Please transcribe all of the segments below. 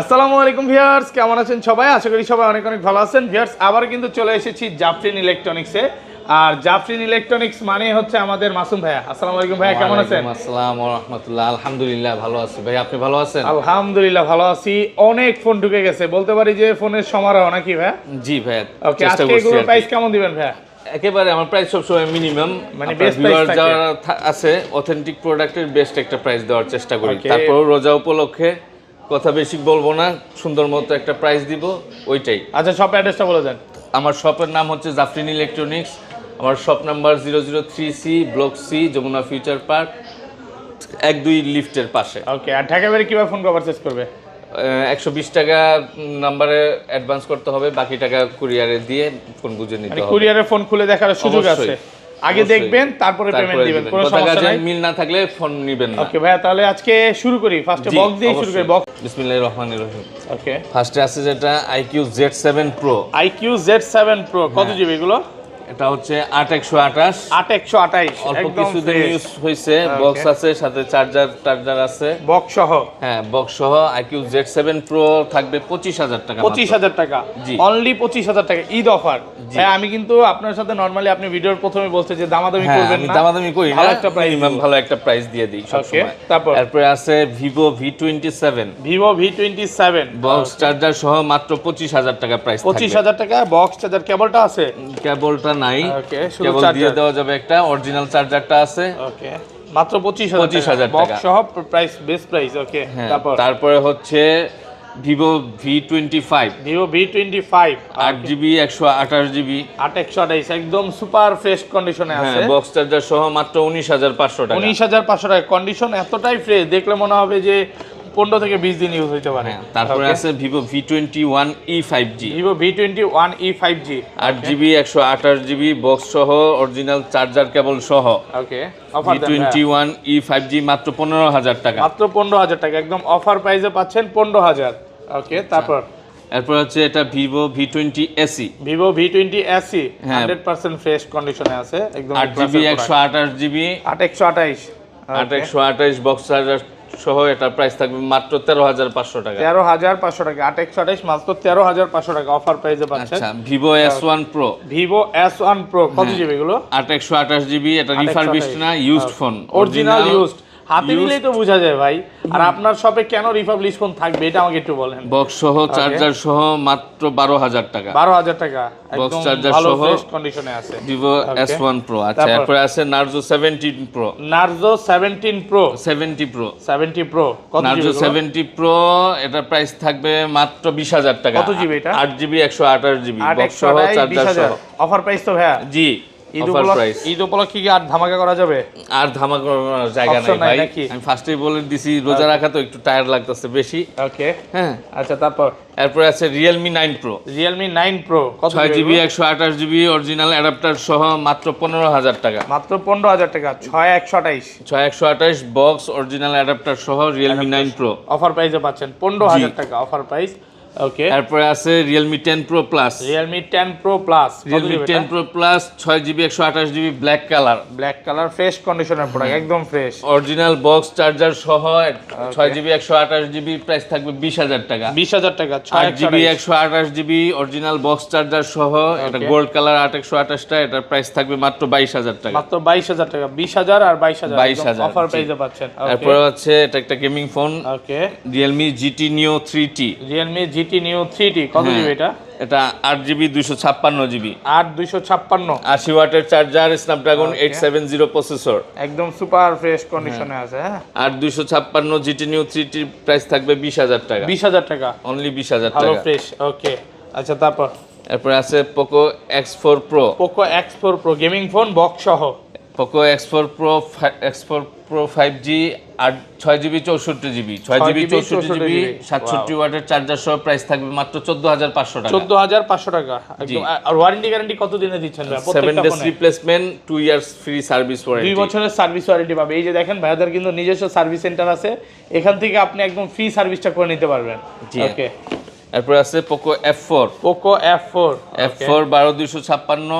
আসসালামু আলাইকুম ভিউয়ার্স কেমন আছেন সবাই? আশা করি সবাই অনেক অনেক ভালো আছেন। ভিউয়ার্স আবার কিন্তু চলে এসেছি জাফরিন ইলেকট্রনিক্সে আর জাফরিন ইলেকট্রনিক্স মানে হচ্ছে আমাদের মাসুম ভাইয়া। আসসালামু আলাইকুম ভাইয়া কেমন আছেন? আসসালাম ওয়া রাহমাতুল্লাহ। আলহামদুলিল্লাহ ভালো আছি। ভাই আপনি ভালো আছেন? আলহামদুলিল্লাহ ভালো আছি। অনেক ফোন ঢুকে গেছে। বলতে পারি যে ফোনের সমারোহ নাকি ভাইয়া? জি ভাই ওকে চেষ্টা আজকে আর প্রাইস কেমন দিবেন ভাইয়া? একেবারে আমার প্রাইস সবসময় মিনিমাম মানে price থাকে। যারা আছে অথেন্টিক প্রোডাক্টের বেস্ট একটা প্রাইস দেওয়ার চেষ্টা করি। তারপর রোজা উপলক্ষে কথা বেশি বলব না সুন্দর মতো একটা প্রাইস দিব ওইটাই। আচ্ছা সব অ্যাড্রেসটা বলে দেন। আমার শপের নাম হচ্ছে জাফরিন ইলেকট্রনিক্স আমার shop number zero zero three C block C Jamuna future park এক দুই লিফটের পাশে। ওকে আর ঢাকা বেড়ে কীভাবে ফোন পারচেস করবে? একশো বিশ টাকা নাম্বারে অ্যাডভান্স করতে হবে বাকি টাকা কুরিয়ারে দিয়ে ফোন বুঝে নিতে মানে হবে। কুরিয়ারে ফোন খুলে দেখার সুযোগ আছে। আগে দেখবেন তারপরে পেমেন্ট দিবেন। কোনো সমস্যা নাই। মিল না থাকলে ফোন নিবেন না। ওকে ভাইয়া তাহলে আজকে শুরু করি। ফার্স্টে বক্স দিয়ে শুরু করি। বক্স বিসমিল্লাহির রহমানির রহিম। ওকে ফার্স্টে আছে যেটা seven pro iQOO Z seven pro কত হ্যাঁ। জিবি এগুলো? এটা হচ্ছে আট একশো আঠাশ। আট একশো আঠাইশ অল্প কিছুদিন ইউজ হয়েছে বক্স আছে সাথে চার্জার টার্জার আছে। বক্স সহ? হ্যাঁ বক্স সহ আইকিউ জেড সেভেন প্রো থাকবে পঁচিশ হাজার টাকা পঁচিশ হাজার টাকা। জি। অনলি পঁচিশ হাজার টাকা ঈদ অফার। হ্যাঁ আমি কিন্তু আপনার সাথে নর্মালি আপনি ভিডিওর প্রথমে বলতে যে দামাদামি হ্যাঁ করবেন না। দামাদামি করি ভালো একটা প্রাইস ভালো একটা প্রাইস দিয়ে দিই সবসময়। তারপর? তারপরে আছে Vivo V twenty seven Vivo V twenty seven box charger সহ মাত্র পঁচিশ হাজার টাকা প্রাইস পঁচিশ হাজার টাকা বক্স চার্জার কেবলটা আছে? কেবলটা নাই। ওকে কেবল দিয়ে দেওয়া যাবে একটা অরিজিনাল চার্জারটা আছে। ওকে মাত্র পঁচিশ হাজার 25,000 বক্স টাকা। সহ প্রাইস বেস্ট প্রাইস ওকে হ্যাঁ তারপর? তারপরে হচ্ছে Vivo V twenty five Vivo V twenty five আট জিবি একশো আঠাশ জিবি আট একশো আঠাইশ একদম সুপার ফ্রেশ কন্ডিশনে হ্যাঁ আছে। বক্স চার্জার সহ মাত্র উনিশ হাজার পাঁচশো টাকা। উনিশ হাজার পাঁচশো টাকা। কন্ডিশন এতটাই ফ্রেশ দেখলে মনে হবে যে পনেরো থেকে বিশ দিন ইউজ হইতে পারে। হ্যাঁ তারপরে আছে Vivo V twenty one E five G Vivo V twenty one E five G আট জিবি একশো আঠাশ জিবি বক্স সহ অরিজিনাল চার্জার কেবল সহ। Okay offer V twenty one E five G মাত্র পনেরো হাজার টাকা। মাত্র পনেরো হাজার টাকা একদম অফার প্রাইসে পাচ্ছেন পনেরো হাজার। ওকে তারপর? এরপর হচ্ছে এটা Vivo V twenty SE Vivo V twenty SE. Hundred percent fresh কন্ডিশনে আছে একদম আট জিবি একশো আঠাশ জিবি আট একশো আঠাইশ। আট একশো আঠাশ বক্স চার্জার সহ এটা প্রাইস থাকবে মাত্র তেরো হাজার পাঁচশো টাকা। তেরো হাজার পাঁচশো টাকা। আট একশো আঠাশ মাত্র তেরো হাজার পাঁচশো টাকা অফার প্রাইসে পাচ্ছেন Vivo S one pro Vivo S one pro কত হ্যাঁ। জিবি এগুলো? আট একশো আঠাশ জিবি এটা রিফারবিশড না ইউজড ফোন অরিজিনাল ইউজড হাতে নিলেই তো বোঝা যায় ভাই। আর আপনার শপে কেন রিপাবলিশ ফোন থাকবে এটা আমাকে একটু বলেন। বক্স সহ চার্জার সহ মাত্র বারো হাজার টাকা। বারো হাজার টাকা। Charger ভালো সহ। কন্ডিশনে আছে। ভিভো এস ওয়ান প্রো আচ্ছা? এরপরে আছে Narzo seventeen pro Narzo seventeen pro seventy pro seventy pro Narzo seventy pro এটার প্রাইস থাকবে মাত্র বিশ হাজার টাকা। কত জিবি এটা? আট জিবি একশো আঠাশ জিবি বক্স সহ চার্জার সহ। অফার প্রাইস তো ভাইয়া? জি। ঈদ উপলক্ষে কি আর ধামাকা করা যাবে? আর ধামা করার জায়গা নাই ভাই। আমি ফার্স্টেই বলে দিছি রোজা রাখা তো একটু টায়ার লাগতেছে বেশি। ওকে হ্যাঁ। আচ্ছা তারপর? এরপরে আছে Realme nine pro Realme nine pro ছয় জিবি একশো আঠাশ জিবি অরিজিনাল অ্যাডাপ্টার সহ মাত্র পনেরো হাজার টাকা। মাত্র পনেরো হাজার টাকা ছয় একশো আঠাইশ। ছয় একশো আঠাশ বক্স অরিজিনাল অ্যাডাপ্টার সহ রিয়েলমি নাইন প্রো অফার প্রাইসে পাচ্ছেন পনেরো হাজার টাকা অফার প্রাইস ওকে এরপরে আছে plus Realme ten pro plus Realme ten pro plus ছয় জিবি একশো আঠাশ GB black colour black colour fresh কন্ডিশনের প্রোডাক্ট একদম ফ্রেশ অরিজিনাল বক্স চার্জার সহ ছয় জিবি একশো আঠাশ জিবি প্রাইস থাকবে বিশ হাজার টাকা। বিশ হাজার টাকা ছয় আট একশো জিবি আঠাইশ। একশো আঠাশ জিবি অরিজিনাল বক্স চার্জার সহ এটা গোল্ড কালার আঠাশটা এটার প্রাইস থাকবে মাত্র বাইশ হাজার টাকা। মাত্র বাইশ হাজার টাকা বিশ হাজার আর বাইশ হাজার 22,000 অফার। প্রাইসে পাচ্ছেন তারপরে হচ্ছে এটা একটা gaming phone okay Realme GT Neo three T Realme GT three T কত হ্যাঁ। জিবি এটা? এটা আট জিবি ছাপ্পান্ন জিবি আট দুইশো ছাপ্পান্ন। আশি ওয়াটের charger Snapdragon eight seven zero processor একদম সুপার ফ্রেশ কন্ডিশনে আছে হ্যাঁ? আর দুইশো ছাপ্পান্ন জিটি নিউ থ্রি টির প্রাইস থাকবে বিশ হাজার টাকা। বিশ হাজার টাকা। অনলি বিশ হাজার টাকা। ফ্রেশ ওকে আচ্ছা তারপর? এরপরে আছে Poco X four pro Poco X four pro gaming phone box সহ। Poco X four pro X four pro five G আট ছয় জিবি চৌষট্টি জিবি ছয় জিবি চৌষট্টি জিবি সাতষট্টি ওয়াটের চার্জার সহ প্রাইস থাকবে মাত্র চোদ্দ হাজার পাঁচশো টাকা। চোদ্দ হাজার পাঁচশো টাকা। আর ওয়ারেন্টি গ্যারান্টি কত দিনে দিচ্ছেন seven days replacement two years free service warranty দুই বছরের সার্ভিস ওয়ারেন্টি পাবে। এই যে দেখেন ভাইয়াদের কিন্তু নিজস্ব সার্ভিস সেন্টার আছে। এখান থেকে আপনি একদম ফ্রি সার্ভিসটা করে নিতে পারবেন। জি। ওকে এরপরে আছে Poco F four Poco F four F four বারো দুইশো ছাপ্পান্ন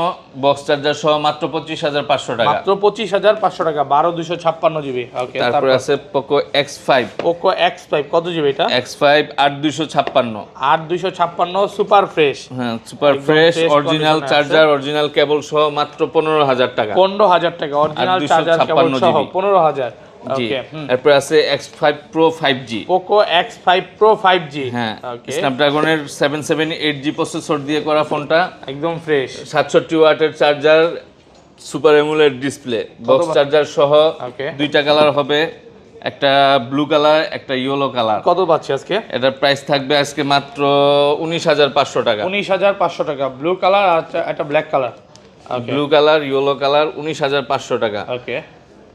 বক্স চার্জার সহ মাত্র পঁচিশ হাজার পাঁচশো টাকা। মাত্র পঁচিশ হাজার পাঁচশো টাকা বারো দুইশো ছাপ্পান্ন জিবি ওকে তারপরে আছে Poco X five Poco X five কত জিবি এটা? এক্স ফাইভ আট দুইশো ছাপ্পান্ন। আট দুইশো ছাপ্পান্ন সুপার ফ্রেশ হ্যাঁ super fresh original charger original cable সহ মাত্র পনেরো হাজার টাকা। পনেরো হাজার টাকা অরিজিনাল 256 চার্জার কেবল সহ পনেরো হাজার। ওকে এরপরে আছে X five pro five G Poco X five pro five G হ্যাঁ okay স্ন্যাপড্রাগনের seven seven eight G processor দিয়ে করা ফোনটা। একদম ফ্রেশ ওয়াটের charger super AMOLED display box charger সহ দুইটা কালার হবে একটা ব্লু কালার একটা ইয়েলো কালার কত পাচ্ছি আজকে? এটার প্রাইস থাকবে আজকে মাত্র উনিশ হাজার পাঁচশো টাকা। উনিশ হাজার পাঁচশো টাকা। ব্লু কালার আর একটা black colour blue colour yellow colour উনিশ হাজার পাঁচশো টাকা। ওকে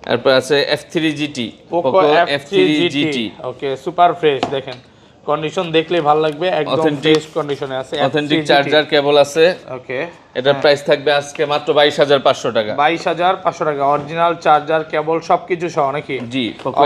এরপর আছে F three GT Poco F three GT okay super fresh দেখেন। কন্ডিশন দেখলে ভালো লাগবে একদম ফ্রেশ কন্ডিশনে আছে অথেন্টিক চার্জার কেবল আছে। ওকে এটার প্রাইস থাকবে আজকে মাত্র বাইশ হাজার পাঁচশো টাকা। বাইশ হাজার পাঁচশো টাকা অরিজিনাল চার্জার কেবল সবকিছু সহ নাকি? জি পোকো?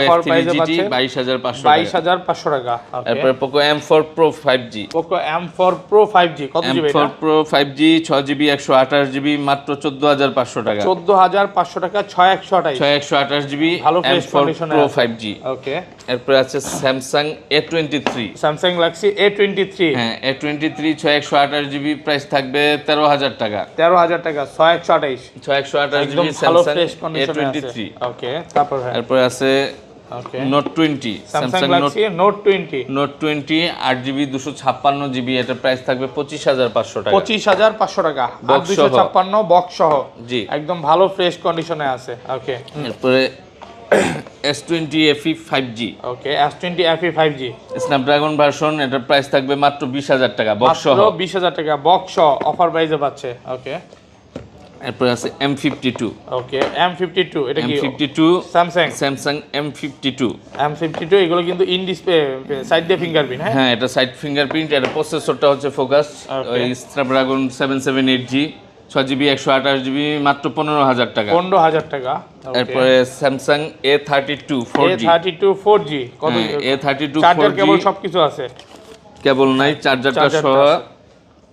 বাইশ হাজার পাঁচশো বাইশ টাকা হাজার পাঁচশো টাকা ওকে এরপরে Poco M four pro five G Poco M four pro five G কত এম জিবি ফোর এটা? প্রো ফাইভ জি ছয় জিবি একশো আঠাশ জিবি মাত্র চোদ্দ হাজার পাঁচশো টাকা। চোদ্দ হাজার পাঁচশো টাকা ছয় একশো আঠাইশ ছয় একশো আঠাশ জিবি ভালো M four pro. Five G okay এরপরে আছে Samsung A twenty three Samsung Galaxy A twenty three হ্যাঁ এ টোয়েন্টি থ্রি ছয় একশো আঠাশ জিবি প্রাইস থাকবে তেরো হাজার টাকা। তেরো হাজার টাকা ছয় একশো আঠাইশ। ছয় একশো থ্রি ওকে তারপর আছে note twenty Samsung Samsung note twenty note twenty আট জিবি দুশো ছাপ্পান্ন জিবি এটার প্রাইস থাকবে পঁচিশ হাজার পাঁচশো টাকা। পঁচিশ হাজার পাঁচশো টাকা দুশো ছাপ্পান্ন বক্স সহ। জি। একদম ভালো ফ্রেশ কন্ডিশনে আছে। Okay S twenty FE five G okay S twenty FE five G Snapdragon version এটার প্রাইস থাকবে মাত্র বিশ হাজার টাকা বক্স বিশ হাজার টাকা বক্স সহ অফার প্রাইসে পাচ্ছে। ওকে এরপরে আছে M fifty two okay M fifty two এটা কি? Fifty two Samsung Samsung M fifty two M fifty two এগুলো কিন্তু ইন ডিসপ্লে সাইড দিয়ে ফিঙ্গারপ্রিন্ট হ্যাঁ? হ্যাঁ এটা সাইড ফিঙ্গারপ্রিন্ট এটা প্রসেসরটা হচ্ছে ফোকাস ওই Snapdragon seven seven eight G ছয় জিবি একশো আঠাশ জিবি মাত্র পনেরো হাজার টাকা। পনেরো হাজার টাকা তারপরে Samsung A thirty two four G thirty two four G A thirty two four charger G cable সবকিছু আছে। কেবল নাই চার্জারটা সহ।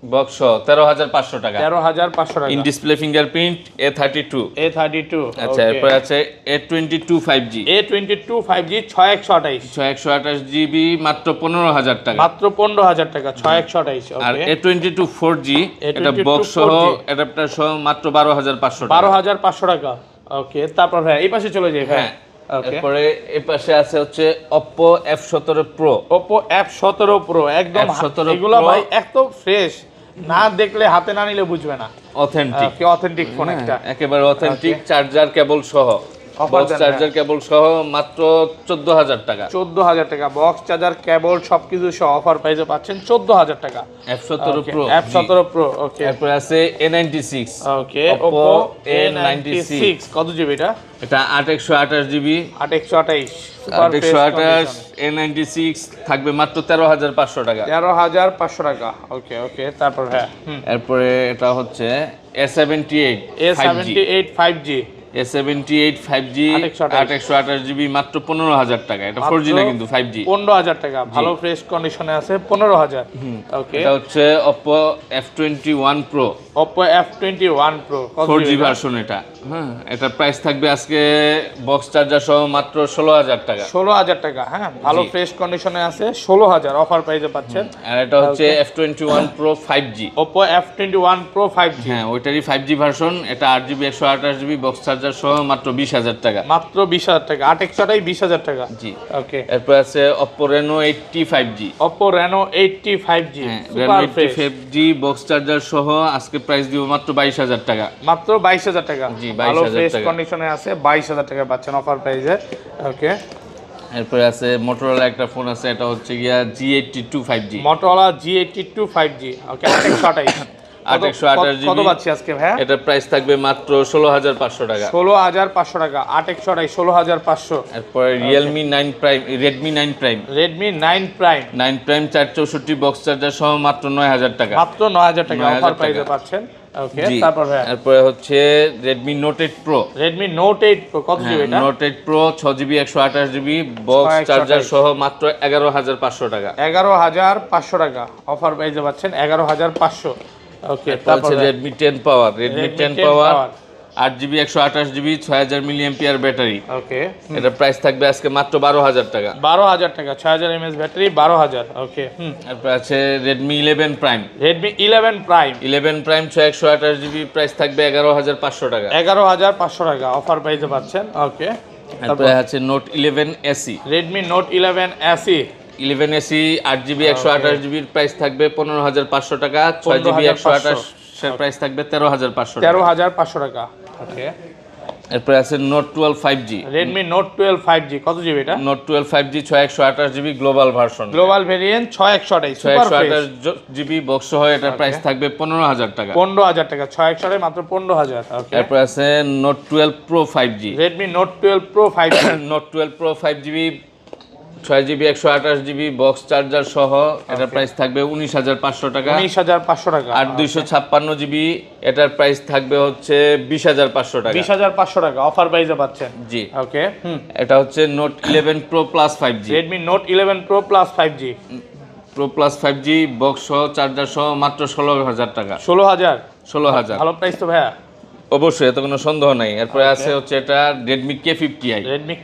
বক্স তেরো হাজার পাঁচশো টাকা। তেরো হাজার পাঁচশো টাকা। In display fingerprint A thirty two A thirty two আচ্ছা এরপরে আছে A twenty two five G A twenty two five G ছয় একশো আঠাইশ। ছয় একশো আঠাশ জিবি মাত্র পনেরো হাজার টাকা। মাত্র পনেরো হাজার টাকা ছয় একশো আঠাইশ আর A twenty two four G এটা বক্স সহ 4G অ্যাডাপ্টার সহ মাত্র বারো হাজার পাঁচশো বারো টাকা হাজার পাঁচশো টাকা ওকে তারপর ভাই এই পাশে চলে যাই হ্যাঁ ওকে এরপরে এই পাশে আছে হচ্ছে সতেরো প্রো ওপো এফ সতেরো প্রো একদম F17 এগুলো ভাই এত ফ্রেশ না দেখলে হাতে না নিলে বুঝবে না। অথেন্টিক কি অথেন্টিক ফোন একটা। একেবারে অথেন্টিক চার্জার কেবল সহ। দেন, চার্জার কেবল সহ মাত্র চোদ্দ হাজার টাকা। চোদ্দ হাজার টাকা। বক্স চার্জার কেবল সবকিছু সহ অফার প্রাইসে পাচ্ছেন চোদ্দ হাজার টাকা। এফ সতেরো প্রো এফ সতেরো প্রো ওকে এরপরে আছে A ninety six okay Oppo A96 কত জিবি এটা? এটা আট একশো আঠাশ জিবি আট একশো আঠাইশ আট একশো আঠাশ এ নাইনটি সিক্স থাকবে মাত্র তেরো হাজার পাঁচশো টাকা। তেরো হাজার পাঁচশো টাকা ওকে ওকে তারপর হ্যাঁ এরপরে এটা হচ্ছে A seventy eight A seventy eight five G A seventy eight five G 828 আট একশো আঠাশ জিবি মাত্র পনেরো হাজার টাকা। এটা ফোর জি না কিন্তু ফাইভ জি পনেরো হাজার টাকা। ভালো ফ্রেশ কন্ডিশনে আছে পনেরো হাজার। ওকে এটা হচ্ছে Oppo F twenty one pro one pro four G version এটা? হ্যাঁ এটার প্রাইস থাকবে আজকে বক্স চার্জার সহ মাত্র ষোলো হাজার টাকা। ষোলো হাজার টাকা হ্যাঁ ভালো ফ্রেশ কন্ডিশনে আছে ষোলো হাজার অফার প্রাইসে পাচ্ছেন। আর এটা হচ্ছে F twenty one pro five G Oppo F twenty one pro five G হ্যাঁ ওইটারই ফাইভ জি ভার্সন এটা আট জিবি একশো আঠাশ জিবি বক্স চার্জার সহ মাত্র বিশ হাজার টাকা। মাত্র বিশ হাজার টাকা আট একশোটাই বিশ হাজার টাকা। জি। ওকে এরপর আছে eighty five G Oppo Reno eighty five G হ্যাঁ fresh five G box charger সহ আজকে প্রাইস দিব মাত্র বাইশ হাজার টাকা। মাত্র বাইশ হাজার টাকা। জি, 22,000 ভালো ফ্রেশ টাকা। কন্ডিশনে আছে বাইশ হাজার টাকা পাচ্ছেন অফার প্রাইসে ওকে এরপরে আছে মোটরোলা একটা ফোন আছে এটা হচ্ছে গিয়া G eighty two five G Motorola G eighty two five G okay একশো আঠাইশ কত পাচ্ছি আজকে ভাইয়া? এটার প্রাইস থাকবে মাত্র ষোলো হাজার পাঁচশো টাকা। ষোলো হাজার পাঁচশো টাকা আট একশো আঠাইশ ষোলো হাজার পাঁচশো। এরপরে Realme nine prime Redmi nine prime Redmi nine prime nine prime চার চৌষট্টি বক্স চার্জার সহ মাত্র নয় হাজার টাকা। মাত্র নয় হাজার টাকা অফার প্রাইসে পাচ্ছেন। ওকে জি। তারপরে হচ্ছে note eight pro Redmi note eight কত জিবি এটা? নোট এইট প্রো ছ জিবি একশো আঠাশ জিবি বক্স চার্জার সহ মাত্র এগারো হাজার পাঁচশো টাকা। এগারো হাজার পাঁচশো টাকা অফার প্রাইসে পাচ্ছেন এগারো হাজার পাঁচশো। ওকে তারপর Redmi ten power Redmi Redmi ten 10 power power। আট জিবি একশো আঠাশ জিবি ছয় হাজার মিলি এমপিআর ব্যাটারি ওকে এটার প্রাইস থাকবে আজকে মাত্র বারো হাজার টাকা। বারো হাজার টাকা ছয় হাজার এমএস ব্যাটারি বারো হাজার। ওকে হুম। তারপর আছে Redmi eleven prime Redmi eleven prime eleven prime ছয় একশো আঠাশ জিবি প্রাইস থাকবে এগারো হাজার পাঁচশো টাকা। এগারো হাজার পাঁচশো টাকা অফার প্রাইসে পাচ্ছেন। ওকে তারপরে আছে note eleven SE Redmi note eleven SE eleven SE আট জিবি একশো আঠাশ জিবির প্রাইস থাকবে পনেরো হাজার পাঁচশো টাকা ছয় জিবি একশো আঠাশ প্রাইস থাকবে তেরো হাজার পাঁচশো তেরো হাজার পাঁচশো টাকা ওকে। এরপরে আছে note twelve five G Redmi note twelve five G কত জিবি এটা? নোট টুয়েলভ ফাইভ জি ছয় একশো আঠাশ GB global version global variant ছয় একশো আটাই ছয় একশো আঠাশ জিবি বক্স সহ এটার প্রাইস থাকবে পনেরো হাজার টাকা। পনেরো হাজার টাকা ছয় একশো মাত্র পনেরো হাজার এরপর আছে note twelve pro five G Redmi note twelve pro five G note twelve pro five GB ছয় জিবি একশো আঠাশ জিবি বক্স চার্জার সহ এটার প্রাইস থাকবে উনিশ হাজার পাঁচশো টাকা। উনিশ হাজার পাঁচশো টাকা। আর দুইশো ছাপ্পান্ন জিবি এটার প্রাইস থাকবে হচ্ছে বিশ হাজার পাঁচশো টাকা। বিশ হাজার পাঁচশো টাকা অফার প্রাইসে পাচ্ছেন। জি। ওকে এটা হচ্ছে note eleven pro plus five G Redmi note eleven pro plus five G pro plus five G box সহ চার্জার সহ মাত্র ষোলো হাজার টাকা। ষোলো হাজার? ষোলো হাজার। ভালো প্রাইস তো ভাইয়া। অবশ্যই এত কোনো সন্দেহ নাই। এরপরে আছে হচ্ছে এটা I Redmi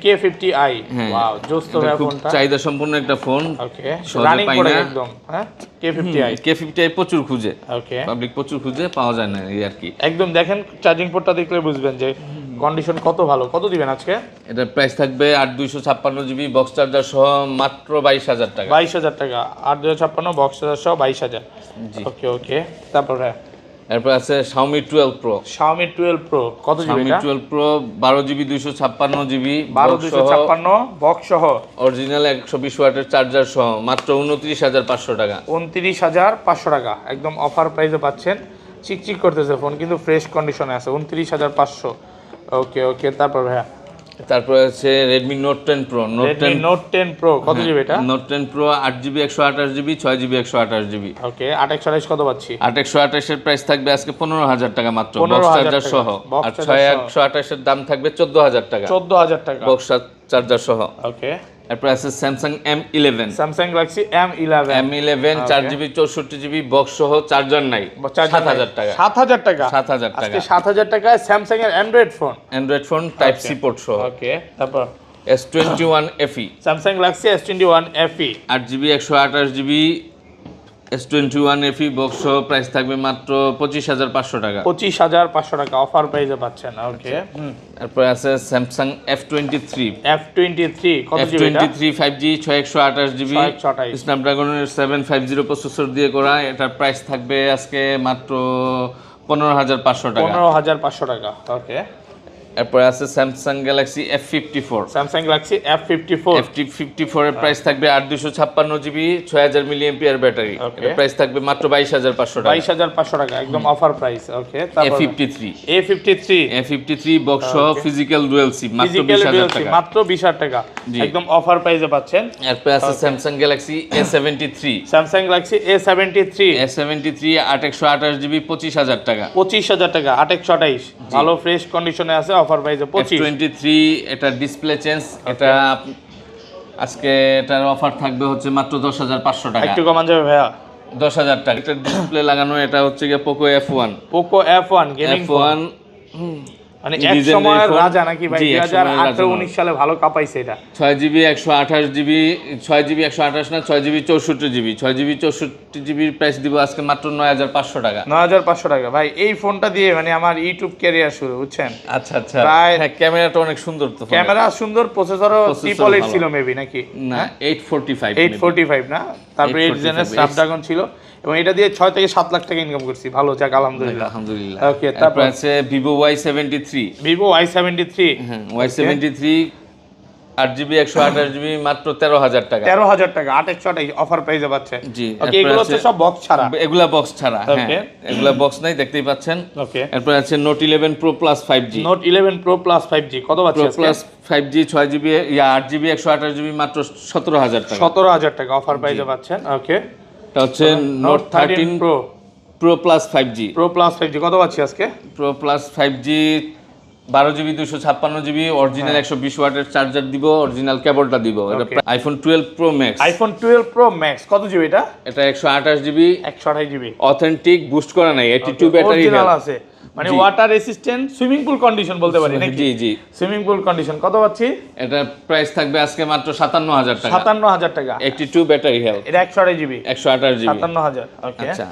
K fifty I হ্যাঁ। ওয়াও জোস্ত এটা ফোনটা। চাহিদা সম্পূর্ণ একটা ফোন। ওকে রানিং করে একদম হ্যাঁ? K fifty I K fifty I প্রচুর খুঁজে। ওকে পাবলিক প্রচুর খুঁজে পাওয়া যায় না এই আর কি। একদম দেখেন চার্জিং পোর্টটা দেখলে বুঝবেন যে কন্ডিশন কত ভালো। কত দিবেন আজকে? এটার প্রাইস থাকবে আট দুইশো ছাপ্পান্ন জিবি বক্স চার্জার সহ মাত্র বাইশ হাজার টাকা। বাইশ হাজার টাকা আট দুশো ছাপ্পান্ন বক্স চার্জার সহ বাইশ হাজার। জি। ওকে ওকে তারপরে এরপর আছে Xiaomi twelve pro Xiaomi twelve pro কত জিবি এটা? টুয়েলভ প্রো বারো জিবি দুইশো ছাপ্পান্ন জিবি বারো দুশো ছাপ্পান্ন বক্স সহ। অরিজিনাল একশো বিশ ওয়াটের চার্জার সহ মাত্র উনত্রিশ হাজার পাঁচশো টাকা। উনত্রিশ হাজার পাঁচশো টাকা একদম অফার প্রাইসে পাচ্ছেন। চিকচিক করতেছে ফোন কিন্তু ফ্রেশ কন্ডিশনে আছে উনত্রিশ হাজার পাঁচশো। ওকে ওকে তারপর ভাইয়া। তারপরে আছে Redmi note ten pro note Redmi ten note ten pro কত জিবি এটা? নোট টেন প্রো আট জিবি একশো আঠাশ জিবি ছয় জিবি একশো আঠাশ জিবি ওকে আট একশো আঠাশ কত পাচ্ছি? আট একশো আঠাশের প্রাইস থাকবে আজকে পনেরো হাজার টাকা মাত্র 15,000 বক্স চার্জার সহ। আর ছয়। একশো আঠাশের দাম থাকবে চোদ্দ হাজার টাকা। চোদ্দ হাজার টাকা। বক্স চার্জার সহ। ওকে এরপর আছে Samsung M eleven Samsung Galaxy M eleven M eleven চার জিবি চৌষট্টি জিবি বক্স সহ চার্জার নাই। সাত হাজার টাকা। সাত হাজার টাকা? সাত হাজার টাকা। সাত হাজার টাকায় স্যামসাং এর Android phone Android phone type C port সহ। ওকে তারপর? S twenty one FE Samsung Galaxy S twenty one FE আট জিবি একশো আঠাশ GB S twenty one FE box price থাকবে মাত্র পঁচিশ হাজার পাঁচশো টাকা। পঁচিশ হাজার পাঁচশো টাকা অফার প্রাইসে পাচ্ছেন ওকে তারপরে আছে Samsung F twenty three F twenty three F twenty three five G ছয় একশো আঠাশ জিবি 628 স্ন্যাপড্রাগনের সেভেন ফাইভ জিরো প্রসেসর দিয়ে করা এটার প্রাইস থাকবে আজকে মাত্র পনেরো হাজার পাঁচশো টাকা। পনেরো হাজার পাঁচশো টাকা ওকে এরপরে আছে Samsung Galaxy F fifty four Samsung Galaxy F fifty four F fifty four এর প্রাইস থাকবে আট দুশো ছাপ্পান্ন জিবি ছয় হাজার মিলি ব্যাটারি এর প্রাইস থাকবে মাত্র বাইশ হাজার পাঁচশো টাকা। বাইশ হাজার পাঁচশো টাকা একদম অফার প্রাইস ওকে এ তারপর fifty three A fifty three A fifty three box সহ ফিজিক্যাল ডুয়েল সিম মাত্র বিশ হাজার টাকা। মাত্র বিশ হাজার টাকা। একদম অফার প্রাইসে পাচ্ছেন। এরপরে আছে Samsung Galaxy A seventy three Samsung Galaxy A seventy three A seventy three আট একশো আঠাশ জিবি পঁচিশ হাজার টাকা। পঁচিশ হাজার টাকা আট একশো আঠাইশ ভালো ফ্রেশ কন্ডিশনে আছে অফার প্রাইসে পঁচিশ। টোয়েন্টি থ্রি এটা ডিসপ্লে চেঞ্জ এটা আজকে এটার অফার থাকবে হচ্ছে মাত্র দশ হাজার পাঁচশো টাকা। একটু কমান যাবে ভাইয়া? দশ হাজার টাকা। এটা ডিসপ্লে লাগানো এটা হচ্ছে গিয়ে Poco F one Poco F one gaming F one মানে এক সময়ের রাজা নাকি ভাই? সালে ভালো কাপাইছে এটা। জিবি জিবি জিবি না জিবি জিবি। জিবি জিবির প্রাইস দিব আজকে মাত্র টাকা। ভাই এই ফোনটা দিয়ে মানে আমার ইউটিউব ক্যারিয়ার শুরু বুঝছেন? আচ্ছা আচ্ছা। প্রায়- হ্যাঁ ক্যামেরাটা অনেক সুন্দর তো ক্যামেরা সুন্দর প্রসেসরও Processor ট্রিপল এইট ছিল মেবি নাকি না eight forty five eight forty five না? তারপরে 845 স্ন্যাপড্রাগন ছিল। এবং এটা দিয়ে ছয় থেকে সাত লাখ টাকা ইনকাম করছি। ভালো যাক আলহামদুলিল্লাহ। আলহামদুলিল্লাহ। Okay, তারপর আছে Vivo Y seventy three Vivo Y seventy three হ্যাঁ ওয়াই সেভেন্টি থ্রি আট জিবি একশো আঠাশ জিবি মাত্র তেরো হাজার টাকা। তেরো হাজার টাকা আট একশো অফার প্রাইসে পাচ্ছে জি, ওকে এগুলো হচ্ছে সব বক্স ছাড়া। এগুলা বক্স ছাড়া হ্যাঁ। Okay. এগুলা বক্স নাই দেখতেই পাচ্ছেন। ওকে এরপর আছে note eleven pro plus five G note eleven pro plus five G কত পাচ্ছে প্লাস ফাইভ জি ছয় জিবি ইয়া আট জিবি একশো আঠাশ জিবি মাত্র সতেরো হাজার টাকা। সতেরো হাজার টাকা অফার প্রাইসে পাচ্ছেন ওকে এটা হচ্ছে note thirteen pro pro plus five G pro plus five G কত পাচ্ছি আজকে? প্রো প্লাস ফাইভ জি বারো জিবি দুশো ছাপ্পান্ন জিবি অরিজিনাল একশো বিশ ওয়াটের চার্জার দিব অরিজিনাল কেবলটা দিব। এটা iPhone twelve pro max iPhone twelve pro max কত জিবি এটা? এটা একশো আঠাশ জিবি। একশো আঠাশ জিবি। অথেন্টিক বুস্ট করা নাই এটি টু ব্যাটারি আছে। মানে water resistant swimming pool condition বলতে পারি নাকি? জি জি। সুইমিং পুল কন্ডিশন কত পাচ্ছি? এটা প্রাইস থাকবে আজকে মাত্র সাতান্ন হাজার টাকা। সাতান্ন হাজার টাকা। একটি টু ব্যাটারি হেলথ এটা একশো আঠাশ জিবি একশো আঠাশ জিবি সাতান্ন হাজার ওকে আচ্ছা।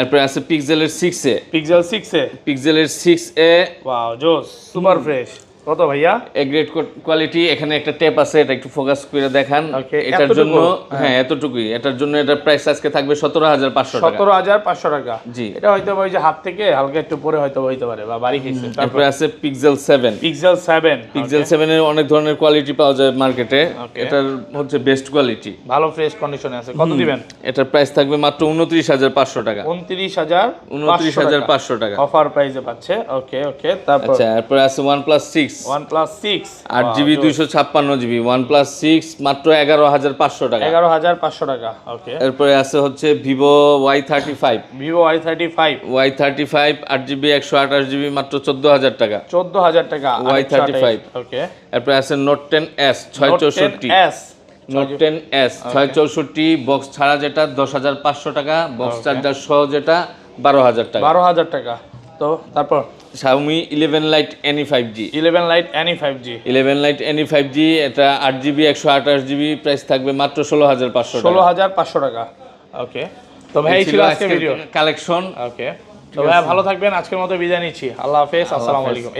এরপরে আছে পিক্সেলের সিক্স এ পিক্সেল 6 এ পিক্সেলের সিক্স এ ওয়াও জোস সুপার ফ্রেশ কত ভাইয়া? এ গ্রেড কোয়ালিটি এখানে একটা টেপ আছে এটা একটু ফোকাস করে দেখান। এটার জন্য হ্যাঁ। এতটুকুই। এটার জন্য এটার প্রাইস আজকে থাকবে সতেরো হাজার পাঁচশো টাকা। সতেরো হাজার পাঁচশো টাকা। জি। এটা হয়তো ওই যে হাত থেকে হালকা একটু পরে হয়তো হইতে পারে বা বাড়ি খেয়েছে তারপরে আছে pixel seven pixel seven pixel সেভেনের অনেক ধরনের কোয়ালিটি পাওয়া যায় মার্কেটে এটার হচ্ছে বেস্ট কোয়ালিটি ভালো ফ্রেশ কন্ডিশনে আছে। কত দিবেন? এটার প্রাইস থাকবে মাত্র উনত্রিশ হাজার পাঁচশো টাকা। উনত্রিশ হাজার উনত্রিশ হাজার পাঁচশো টাকা। অফার প্রাইসে পাচ্ছে। ওকে ওকে তারপর আচ্ছা এরপরে আছে ওয়ান প্লাস সিক্স জিবি দুইশো ছাপ্পান্ন জিবি ওয়ান সিক্স মাত্র এগারো হাজার পাঁচশো টাকা। এগারো হাজার পাঁচশো টাকা ওকে এরপরে আছে হচ্ছে থার্টি ফাইভ আট জিবি একশো আঠাশ জিবি মাত্র চোদ্দ হাজার টাকা। চোদ্দ হাজার টাকা Y35 ওকে এরপরে আছে এস ছয় চৌষট্টি। এস নোট টেন এস ছয় চৌষট্টি বক্স ছাড়া যেটা দশ হাজার পাঁচশো টাকা বক্স চার্জার সহ যেটা বারো হাজার টাকা। বারো হাজার টাকা। তো তারপর? Lite N E five G eleven lite N E five G eleven lite N E five G এটা আট জিবি একশো আঠাশ জিবি প্রাইস থাকবে মাত্র ষোলো হাজার পাঁচশো ষোলো টাকা হাজার পাঁচশো টাকা। ওকে তো ভাই ছিল আজকে ভিডিও কালেকশন ওকে তো ভাই ভালো থাকবেন আজকের মতো বিদায় নিচ্ছি। আল্লাহ হাফেজ আসসালামু আলাইকুম।